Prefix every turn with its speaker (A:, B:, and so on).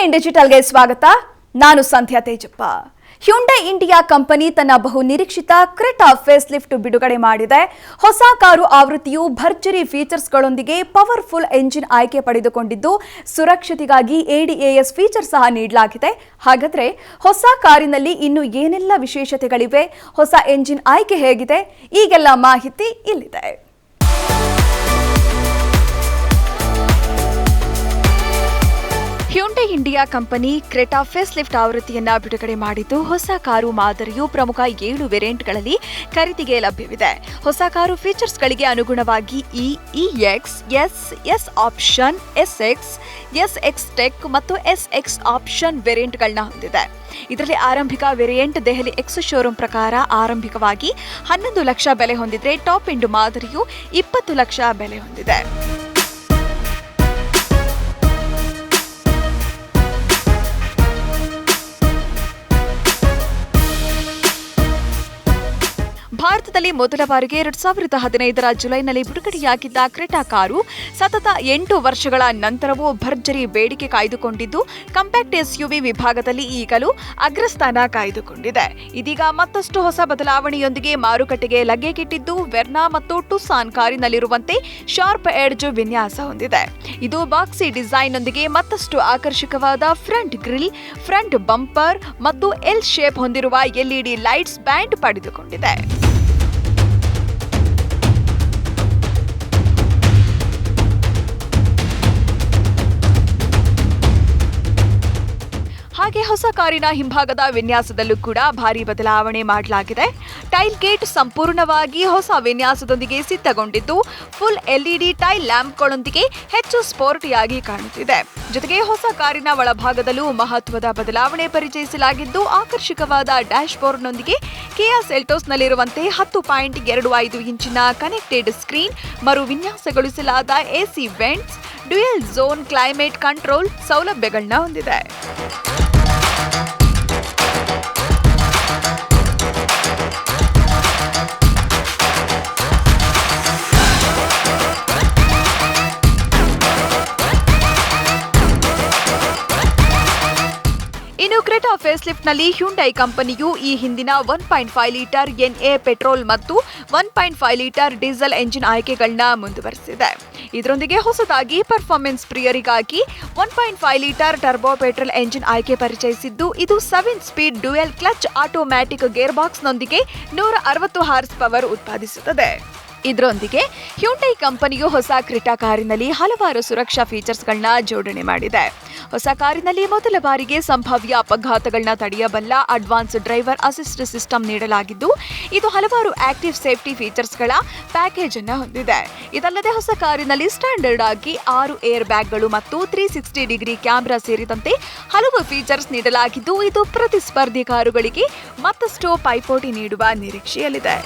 A: Nine ಡಿಜಿಟಲ್ಗೆ ಸ್ವಾಗತ. ನಾನು Sandhya Tejappa. Hyundai India company ತನ್ನ ಬಹು ನಿರೀಕ್ಷಿತ ಕ್ರೆಟಾ ಫೇಸ್ ಲಿಫ್ಟ್ ಬಿಡುಗಡೆ ಮಾಡಿದೆ. ಹೊಸ ಕಾರು ಆವೃತ್ತಿಯು ಭರ್ಜರಿ ಫೀಚರ್ಸ್ಗಳೊಂದಿಗೆ ಪವರ್ಫುಲ್ ಎಂಜಿನ್ ಆಯ್ಕೆ ಪಡೆದುಕೊಂಡಿದ್ದು, ಸುರಕ್ಷತೆಗಾಗಿ ಎಡಿಎಎಸ್ ಫೀಚರ್ ಸಹ ನೀಡಲಾಗಿದೆ. ಹಾಗಾದರೆ ಹೊಸ ಕಾರಿನಲ್ಲಿ ಇನ್ನು ಏನೆಲ್ಲ ವಿಶೇಷತೆಗಳಿವೆ? ಹೊಸ ಎಂಜಿನ್ ಆಯ್ಕೆ ಹೇಗಿದೆ? ಈಗೆಲ್ಲ ಮಾಹಿತಿ ಇಲ್ಲಿದೆ. India company Creta facelift ಆವೃತ್ತಿಯನ್ನ ಬಿಡುಗಡೆ ಮಾಡಿದ್ದು ಹೊಸ ಕಾರು ಮಾದರಿಯು ಪ್ರಮುಖ ಏಳು ವೇರಿಯಂಟ್ಗಳಲ್ಲಿ ಖರೀದಿಗೆ ಲಭ್ಯವಿದೆ. ಹೊಸ ಕಾರು ಫೀಚರ್ಸ್ಗಳಿಗೆ ಅನುಗುಣವಾಗಿ E EX S S option, S X S X tech ಮತ್ತು ಎಸ್ ಎಕ್ಸ್ ಆಪ್ಷನ್ ವೇರಿಯಂಟ್ಗಳನ್ನ ಹೊಂದಿದೆ. ಇದರಲ್ಲಿ ಆರಂಭಿಕ ವೇರಿಯಂಟ್ ದೆಹಲಿ ಎಕ್ಸ್ ಶೋರೂಮ್ ಪ್ರಕಾರ ಆರಂಭಿಕವಾಗಿ ಹನ್ನೊಂದು ಲಕ್ಷ ಬೆಲೆ ಹೊಂದಿದ್ರೆ ಟಾಪ್ ಎಂಡ್ ಮಾದರಿಯು ಇಪ್ಪತ್ತು ಲಕ್ಷ ಬೆಲೆ ಹೊಂದಿದೆ. ಭಾರತದಲ್ಲಿ ಮೊದಲ ಬಾರಿಗೆ ಎರಡ್ ಸಾವಿರದ ಹದಿನೈದರ ಜುಲೈನಲ್ಲಿ ಬಿಡುಗಡೆಯಾಗಿದ್ದ ಕ್ರೆಟಾ ಕಾರು ಸತತ ಎಂಟು ವರ್ಷಗಳ ನಂತರವೂ ಭರ್ಜರಿ ಬೇಡಿಕೆ ಕಾಯ್ದುಕೊಂಡಿದ್ದು, ಕಂಪ್ಯಾಕ್ಟ್ ಎಸ್ಯುವಿ ವಿಭಾಗದಲ್ಲಿ ಈಗಲೂ ಅಗ್ರಸ್ಥಾನ ಕಾಯ್ದುಕೊಂಡಿದೆ. ಇದೀಗ ಮತ್ತಷ್ಟು ಹೊಸ ಬದಲಾವಣೆಯೊಂದಿಗೆ ಮಾರುಕಟ್ಟೆಗೆ ಲಗ್ಗೆಗಿಟ್ಟಿದ್ದು ವೆರ್ನಾ ಮತ್ತು ಟುಸಾನ್ ಕಾರಿನಲ್ಲಿರುವಂತೆ ಶಾರ್ಪ್ ಎಡ್ಜ್ ವಿನ್ಯಾಸ ಹೊಂದಿದೆ. ಇದು ಬಾಕ್ಸಿ ಡಿಸೈನ್ನೊಂದಿಗೆ ಮತ್ತಷ್ಟು ಆಕರ್ಷಕವಾದ ಫ್ರಂಟ್ ಗ್ರಿಲ್, ಫ್ರಂಟ್ ಬಂಪರ್ ಮತ್ತು ಎಲ್ ಶೇಪ್ ಹೊಂದಿರುವ ಎಲ್ಇಡಿ ಲೈಟ್ಸ್ ಬ್ಯಾಂಡ್ ಪಡೆದುಕೊಂಡಿದೆ. ಹೊಸ ಕಾರಿನ ಹಿಂಭಾಗದ ವಿನ್ಯಾಸದಲ್ಲೂ ಕೂಡ ಭಾರಿ ಬದಲಾವಣೆ ಮಾಡಲಾಗಿದೆ. ಟೈಲ್ ಗೇಟ್ ಸಂಪೂರ್ಣವಾಗಿ ಹೊಸ ವಿನ್ಯಾಸದೊಂದಿಗೆ ಸಿದ್ಧಗೊಂಡಿದ್ದು ಫುಲ್ ಎಲ್ಇಡಿ ಟೈಲ್ ಲ್ಯಾಂಪ್ಗಳೊಂದಿಗೆ ಹೆಚ್ಚು ಸ್ಪೋರ್ಟಿಯಾಗಿ ಕಾಣುತ್ತಿದೆ. ಜೊತೆಗೆ ಹೊಸ ಕಾರಿನ ಒಳಭಾಗದಲ್ಲೂ ಮಹತ್ವದ ಬದಲಾವಣೆ ಪರಿಚಯಿಸಲಾಗಿದ್ದು, ಆಕರ್ಷಕವಾದ ಡ್ಯಾಶ್ ಬೋರ್ಡ್ನೊಂದಿಗೆ ಕಿಯಾ ಸೆಲ್ಟೋಸ್ನಲ್ಲಿರುವಂತೆ ಹತ್ತು ಪಾಯಿಂಟ್ ಎರಡು ಐದು ಇಂಚಿನ ಕನೆಕ್ಟೆಡ್ ಸ್ಕ್ರೀನ್ ಮರು ವಿನ್ಯಾಸಗೊಳಿಸಲಾದ AC vents dual zone climate control ಸೌಲಭ್ಯಗಳನ್ನ ಹೊಂದಿದೆ. ಕ್ರೆಟಾ ಫೇಸ್ಲಿಫ್ಟ್ನಲ್ಲಿ ಹ್ಯುಂಡೈ ಕಂಪನಿಯು ಈ ಹಿಂದಿನ one point five litre NA petrol ಮತ್ತು one point five litre diesel engine ಆಯ್ಕೆಗಳನ್ನ ಮುಂದುವರೆಸಿದೆ. ಇದರೊಂದಿಗೆ ಹೊಸದಾಗಿ performance ಪ್ರಿಯರಿಗಾಗಿ one point five litre turbo petrol engine ಆಯ್ಕೆ ಪರಿಚಯಿಸಿದ್ದು, ಇದು seven speed dual clutch automatic gear ಬಾಕ್ಸ್ನೊಂದಿಗೆ ನೂರ ಅರವತ್ತು ಹಾರ್ಸ್ ಪವರ್ ಉತ್ಪಾದಿಸುತ್ತದೆ. ಇದರೊಂದಿಗೆ ಹ್ಯುಂಡೈ ಕಂಪನಿಯು ಹೊಸ ಕ್ರಿಟಾ ಕಾರಿನಲ್ಲಿ ಹಲವಾರು ಸುರಕ್ಷಾ ಫೀಚರ್ಸ್ಗಳನ್ನ ಜೋಡಣೆ ಮಾಡಿದೆ. ಹೊಸ ಕಾರಿನಲ್ಲಿ ಮೊದಲ ಬಾರಿಗೆ ಸಂಭಾವ್ಯ ಅಪಘಾತಗಳನ್ನ ತಡೆಯಬಲ್ಲ ಅಡ್ವಾನ್ಸ್ ಡ್ರೈವರ್ ಅಸಿಸ್ಟ್ ಸಿಸ್ಟಮ್ ನೀಡಲಾಗಿದ್ದು, ಇದು ಹಲವಾರು ಆಕ್ಟಿವ್ ಸೇಫ್ಟಿ ಫೀಚರ್ಸ್ಗಳ ಪ್ಯಾಕೇಜ್ ಅನ್ನು ಹೊಂದಿದೆ. ಇದಲ್ಲದೆ ಹೊಸ ಕಾರಿನಲ್ಲಿ ಸ್ಟ್ಯಾಂಡರ್ಡ್ ಆಗಿ ಆರು ಏರ್ ಬ್ಯಾಗ್ಗಳು ಮತ್ತು ತ್ರೀ ಸಿಕ್ಸ್ಟಿ ಡಿಗ್ರಿ ಕ್ಯಾಮೆರಾ ಸೇರಿದಂತೆ ಹಲವು ಫೀಚರ್ಸ್ ನೀಡಲಾಗಿದ್ದು, ಇದು ಪ್ರತಿಸ್ಪರ್ಧಿ ಕಾರುಗಳಿಗೆ ಮತ್ತಷ್ಟು ಪೈಪೋಟಿ ನೀಡುವ ನಿರೀಕ್ಷೆಯಲ್ಲಿದೆ.